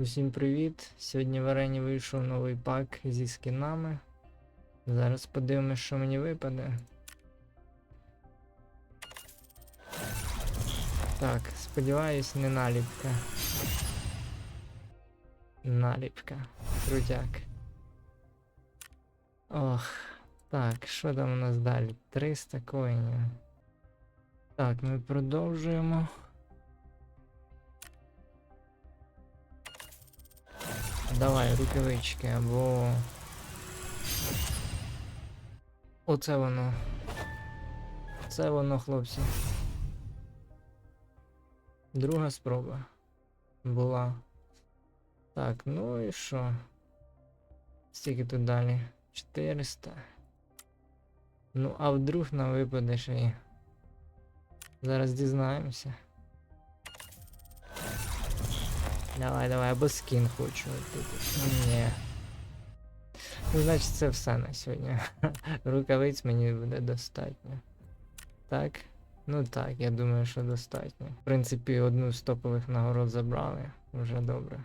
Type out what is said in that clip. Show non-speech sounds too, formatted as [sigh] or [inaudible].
Усім привіт! Сьогодні в арені вийшов новий пак зі скінами. Зараз подивимось, що мені випаде. Так, сподіваюсь, не наліпка. Наліпка. Крутяк. Ох. Так, що там у нас далі? 300 коїнів. Так, ми продовжуємо. Давай, рукавички або. Оце воно. Це воно, хлопці. Друга спроба. Була. Так, ну і що? Скільки тут далі? 400. Ну, а вдруг нам випаде ще. Зараз дізнаємося. Давай, давай, або скін хочу. Ні. Ну, значить, це все на сьогодні. [laughs] Рукавиць мені буде достатньо. Так? Ну так, я думаю, що достатньо. В принципі, одну з топових нагород забрали. Вже добре.